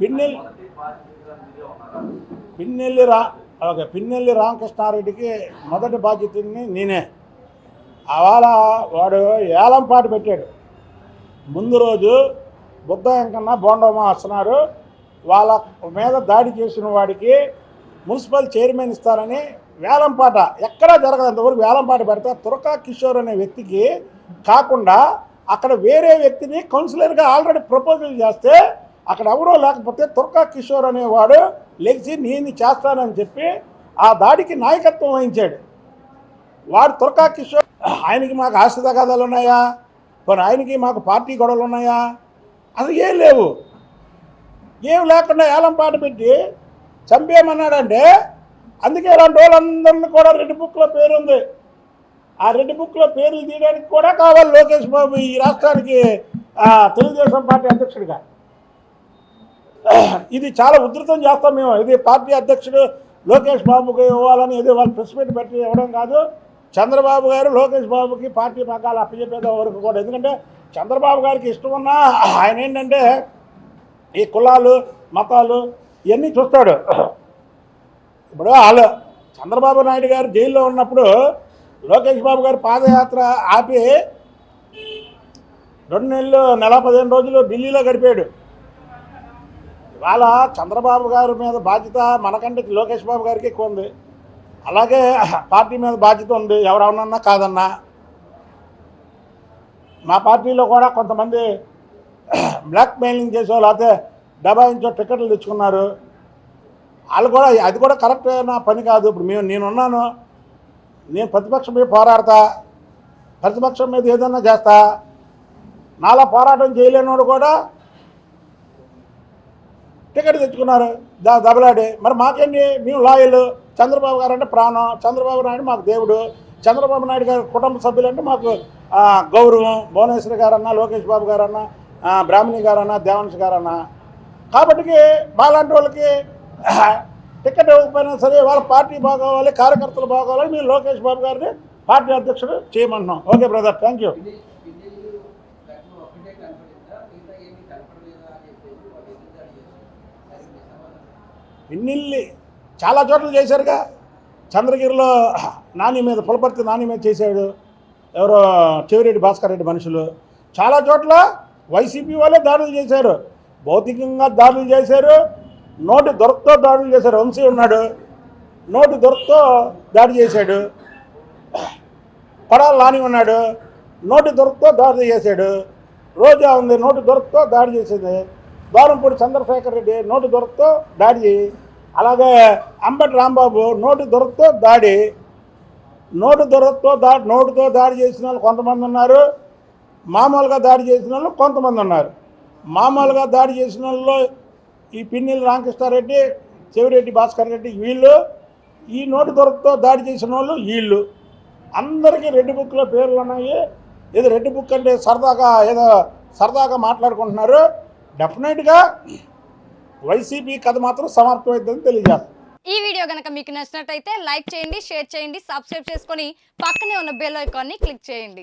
పిన్నెల్లి పిన్నెల్లి రా ఓకే పిన్నెల్లి రామకృష్ణారెడ్డికి మొదటి బాధ్యతని నేనే. అవాళ వాడు ఏలంపాట పెట్టాడు. ముందు రోజు బుద్ధ కన్నా బోండమ్మ వస్తున్నారు వాళ్ళ మీద దాడి చేసిన వాడికి మున్సిపల్ చైర్మన్ ఇస్తారని వేలంపాట ఎక్కడా జరగదు అంతవరకు వేలంపాట పెడితే తురకా కిషోర్ అనే వ్యక్తికి కాకుండా అక్కడ వేరే వ్యక్తిని కౌన్సిలర్గా ఆల్రెడీ ప్రపోజల్ చేస్తే అక్కడ ఎవరో లేకపోతే తుర్కా కిషోర్ అనేవాడు లెగిసి నేను చేస్తానని చెప్పి ఆ దాడికి నాయకత్వం వహించాడు. వాడు తుర్కా కిషోర్ ఆయనకి మాకు ఆస్తి తగాదాలు ఉన్నాయా? మరి ఆయనకి మాకు పార్టీ గొడవలు ఉన్నాయా? అసలు ఏం లేవు. ఏం లేకుండా ఏలం పాట పెట్టి చంపేయమన్నాడంటే అందుకే ఇలాంటి వాళ్ళందరినీ కూడా రెడ్ బుక్లో పేరుంది. ఆ రెడ్ బుక్లో పేర్లు తీయడానికి కూడా కావాలి లోకేష్ బాబు ఈ రాష్ట్రానికి తెలుగుదేశం పార్టీ అధ్యక్షుడిగా. ఇది చాలా ఉధృతం చేస్తాం మేము. ఇది పార్టీ అధ్యక్షుడు లోకేష్ బాబుకి ఇవ్వాలని ఏదో వాళ్ళు ప్రెస్ మీట్ పెట్టి ఇవ్వడం కాదు. చంద్రబాబు గారు లోకేష్ బాబుకి పార్టీ పగ్గాలు అప్పచెప్పేదో వరకు కూడా. ఎందుకంటే చంద్రబాబు గారికి ఇష్టం ఉన్నా ఆయన ఏంటంటే ఈ కులాలు మతాలు ఇవన్నీ చూస్తాడు. ఇప్పుడు వాళ్ళు చంద్రబాబు నాయుడు గారు జైల్లో ఉన్నప్పుడు లోకేష్ బాబు గారు పాదయాత్ర ఆపి రెండు నెలలు నెల పదిహేను రోజులు ఢిల్లీలో గడిపాడు. ఇవాళ చంద్రబాబు గారి మీద బాధ్యత మనకంటే లోకేష్ బాబు గారికి ఎక్కువ ఉంది. అలాగే పార్టీ మీద బాధ్యత ఉంది. ఎవరన్నా కాదన్నా. మా పార్టీలో కూడా కొంతమంది బ్లాక్ మెయిలింగ్ చేసో లేకపోతే డబాయించో టికెట్లు తెచ్చుకున్నారు. వాళ్ళు కూడా అది కూడా కరెక్ట్ నా పని కాదు. ఇప్పుడు మేము నేనున్నాను. నేను ప్రతిపక్షం మీద పోరాడతా ప్రతిపక్షం మీద ఏదన్నా చేస్తా నాలా పోరాటం చేయలేనోడు కూడా టికెట్ తెచ్చుకున్నారు దా దబలాడి. మరి మాకేంటి? మేము లాయలు. చంద్రబాబు గారు అంటే ప్రాణం. చంద్రబాబు నాయుడు మాకు దేవుడు. చంద్రబాబు నాయుడు గారి కుటుంబ సభ్యులు అంటే మాకు గౌరవం. భువనేశ్వరి గారన్నా లోకేష్ బాబు గారన్నా బ్రాహ్మణి గారన్నా దేవాంశ్ గారన్నా. కాబట్టి మాలాంటి వాళ్ళకి టికెట్ ఇవ్వకపోయినా సరే వాళ్ళ పార్టీ బాగోవాలి కార్యకర్తలు బాగోవాలి మేము లోకేష్ బాబు గారిని పార్టీ అధ్యక్షుడు చేయమంటున్నాం. ఓకే బ్రదర్ థ్యాంక్ యూ పిన్నిల్లి చాలా చోట్ల చేశారుగా. చంద్రగిరిలో నాని మీద పులపర్తి నాని మీద చేశాడు. ఎవరో చెవిరెడ్డి భాస్కర్ రెడ్డి మనుషులు. చాలా చోట్ల వైసీపీ వాళ్ళే దాడులు చేశారు. భౌతికంగా దాడులు చేశారు. నోటి దొరకతో దాడులు చేశారు వంశీ ఉన్నాడు. నోటి దొరకతో దాడి చేశాడు. కొడాల లాని ఉన్నాడు. నోటి దొరకతో దాడి చేశాడు. రోజా ఉంది. నోటి దొరకతో దాడి చేసింది. దూరంపూడి చంద్రశేఖర్ రెడ్డి నోటి దొరకతో దాడి అలాగే అంబటి రాంబాబు నోటి దొరకతో దాడి. నోటు దొరకతో దా నోటుతో దాడి చేసిన వాళ్ళు కొంతమంది ఉన్నారు. మామూలుగా దాడి చేసిన వాళ్ళు కొంతమంది ఉన్నారు. మామూలుగా దాడి చేసిన వాళ్ళు ఈ పిన్నెల రామకృష్ణారెడ్డి చెవిరెడ్డి భాస్కర్ రెడ్డి వీళ్ళు ఈ నోటు దొరకతో దాడి చేసిన వాళ్ళు వీళ్ళు. అందరికీ రెడ్ బుక్లో పేర్లు ఉన్నాయి. ఏదో రెడ్ బుక్ అంటే సరదాగా ఏదో సరదాగా మాట్లాడుకుంటున్నారు. డెఫినెట్గా వైసీపీ కథ మాత్రం సమాప్తమైందని తెలియజేస్తారు ఈ వీడియో కనుక మీకు నచ్చినట్టయితే లైక్ చేయండి షేర్ చేయండి సబ్స్క్రైబ్ చేసుకొని పక్కనే ఉన్న బెల్ ఐకాన్ని క్లిక్ చేయండి.